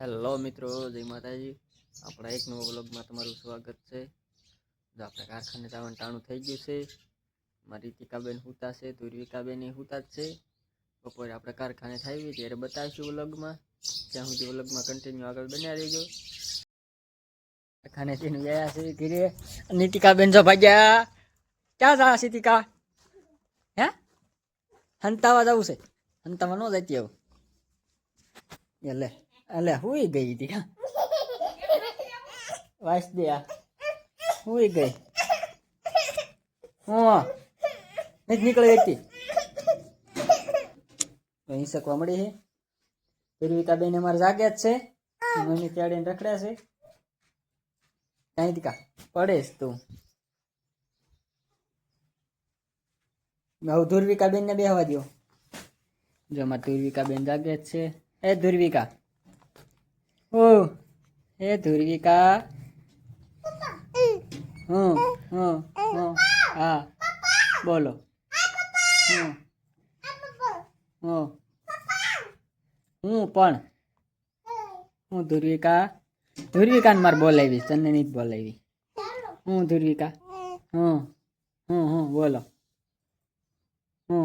Hello મિત્રો, જય માતાજી. આપણા એક નવો બ્લોગમાં તમારું સ્વાગત છે. જો આપણે કારખાને જવાનું ટાણું થઈ ગયું છે. મારી રીતિકાબેન હુતા છે ધુર્વિકાબેન એ હુતા જ છે. બપોરે આપણે કારખાને થાય ત્યારે બતાવીશું વ્લોગમાં ત્યાં સુધી વ્લોગમાં કન્ટિન્યુ આગળ બન્યા રહેજો. કારખાને તેનું ગયા છે ઘીરે. નીતિકાબેન જો ભાગ્યા. ક્યાં જા સીતિકા હે? હંતાવા જવું છે. હંતાવા ન જતી આવું એ લે. અલે હુઈ ગઈ હતી? હા વાસ દે હુઈ ગઈ હું નથી નીકળી હતી. અહીં શકવા મળી છે પૂર્વિકા બેન અમારે જાગ્યા જ છે. મને ત્યાડીને રખડ્યા છે. કાંઈ દીકા પડેશ તું. હવે ધુર્વિકા બેન ને બેહવા દો જો અમારે ધુર્વિકા બેન જાગે જ છે. એ ધુર્વિકા. ઓ. એ ધુરવિકા. હમ હમ હમ. હા. બોલો. હમ. હમ. હું પણ. હું ધુરવિકા. ધુર્વિકાને મારે બોલાવી તને જ બોલાવી. હું ધુર્વિકા. હમ હમ હમ, બોલો. હમ.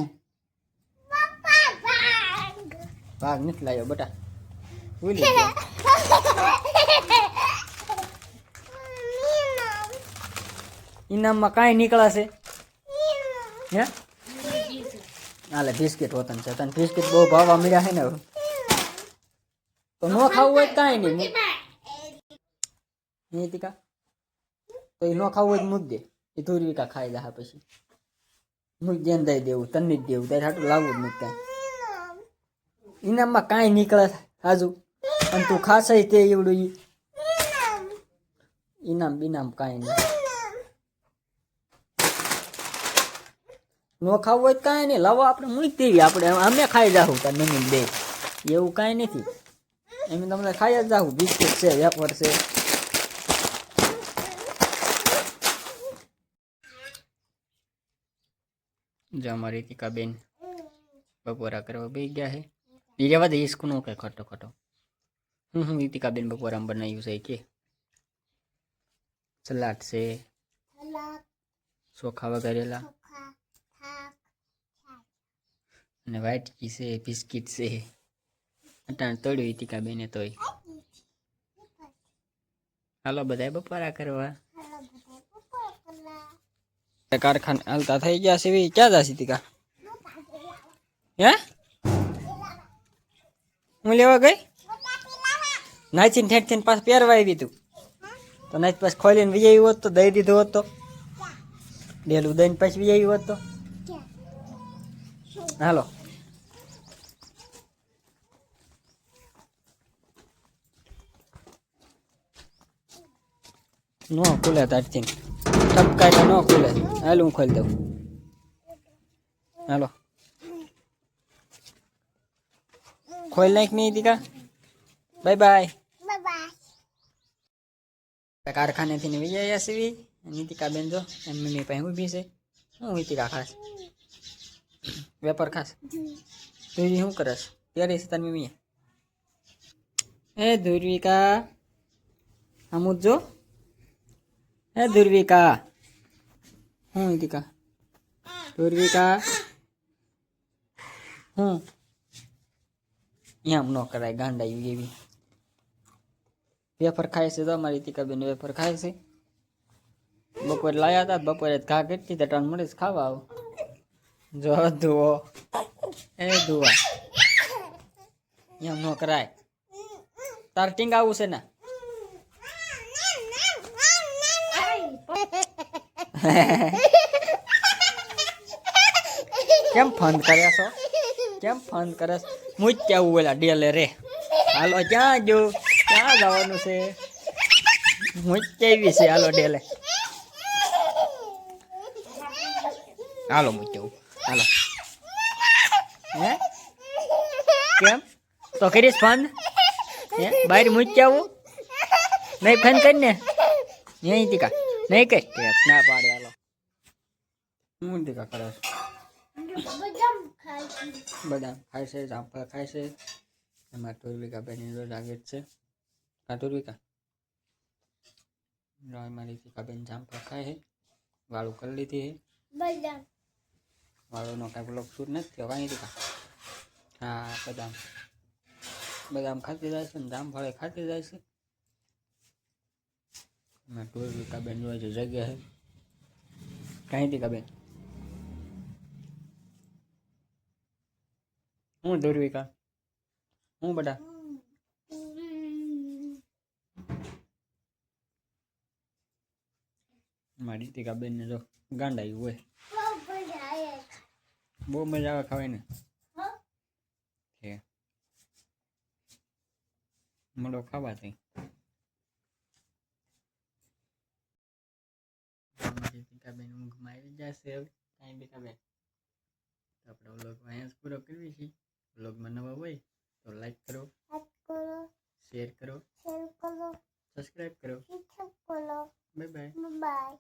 ભાગ નથી લાવ્યો, બટા. ભૂલી ઇનામમાં કાંઈ નીકળાશે? હે? હાલે બિસ્કિટ હોતન છે. તને બિસ્કિટ બહુ ભાવવા મળ્યા છે ને તો ન ખાવું હોય કાંઈ નહીં. નીતિકા તો એ ન ખાવું હોય મૂક દે. એ ધોરવિકા ખાઈ જા પછી. મૂક દે દઈ દેવું. તને જ દેવું. તારે હાટું લાવવું જ કાંઈ ઇનામમાં કાંઈ નીકળે આજુ અને તું ખાશે તે એવડું ઈનામ, બિનામ કાંઈ નહીં. નો ખાવું હોય કાંઈ નહીં. લાવો આપણે મૂકી દેવી. આપણે અમે ખાઈ જાહું તાર મમ્મી દે એવું કાંઈ નથી. એમ તમને ખાઈ જ જાહું. બિસ્કિટ છે વેપર છે. જો અમારી બેન બપોરા કરવા બે ગયા છે એ રહેવા દે ઈસ્કુ નો કે ખોટો ખોટો. હું હું રીતિકાબેન બપોરામાં બનાવ્યું છે, કે સલાડ છે, ચોખા વગેરેલા અને વાટકી છે, બિસ્કિટ છે. અટાણ તળ્યું રીતિકાબેને તોય. હાલો બધા બપોરા કરવા. કારખાના હાલતા થઈ ગયા છે ક્યાં જા સીતિકા હે? હું લેવા ગઈ? નાચીને ઠેઠ થઈને પાછું પહેરવા આવી તું તો નાચ પાછું ખોલીને વી આવ્યું હોત તો દઈ દીધું હોત. ડેલું દઈને પાછું વી આવ્યું હોત. તો હાલો. નો ખુલે તારથી. ટપકાય ન ખુલે. હાલ, હું ખોલી દઉં. હાલો. ખોલ નાખ નહીં દીકા. Bye bye. કારખાનેથી વિજય સીવી નીતિકા બેન જો એમ મમ્મી પાસે ઊભી છે હું નીતિકા ખાસ વેપાર ખાસ તું શું કરસ ત્યારે છે તારી મમ્મીએ હે ધુર્વિકા અમુદ જો હે ધુર્વિકા હું નીતિકા ધુર્વિકા હું એમ ન કરાય ગાંડા એવી એવી વેફર ખાય છે તો અમારી તીકાબેન વેફર ખાય છે. બપોરે લાયા હતા, બપોરે ઘા કેટલી ત્રણ મળે છે ખાવા આવું. જો ધુઓ એ ધુવા. એમ ન કરાય. તાર ટીંગ આવું છે ને? કેમ ફંદ કર્યા છો? કેમ ફન કરે મુજ કેવું ઓલા ડેલે રે. હાલો, ક્યાં જો ક્યાં જવાનું છે? હું કેવી છે? હાલો ડેલે. હાલો હું કેવું? હાલો. હે? કેમ? તો કરીશ ફોન? હે? બહાર મુજ કેવું? નહીં ફોન કરીને નહીં ટીકા. નહીં કઈ ના પાડે હાલો. હું ટીકા કરે છે? બદામ ખાય છે. જામફળ ખાય છે. એમાં ટોલ વીઘા બેની લાગે જ છે કાટુર વિકા રોય મારી ટીકાબેન જામફળ ખાય છે વાળું કરી લીધી છે બદામ વાળુંનો કાંઈ બ્લોક શૂટ નથી cả કાંઈ ટીકા હા બદામ. બદામ ખાતી જાય છે ને જામફળે ખાતી જાય છે. મેં ટોર વિકાબેન જોઈ છે જગ્યા છે કાંઈ ટીકાબેન હું દોરવિકા હું બટા? મારી ટીકાબેન ને જો ગાંડાયું હોય. બહુ મજા આવે ખાવાય ને ખાવાની મળો ખાવા થઈ અમારી ઊંઘમાં આવી જશે હવે. કાંઈ તો આપણે અહીંયા જ પૂરો કરીએ છીએ. વ્લોગમાં નવા હોય તો લાઈક કરો શેર કરો શેર કરો સબસ્ક્રાઈબ કરો. Bye bye. બાય.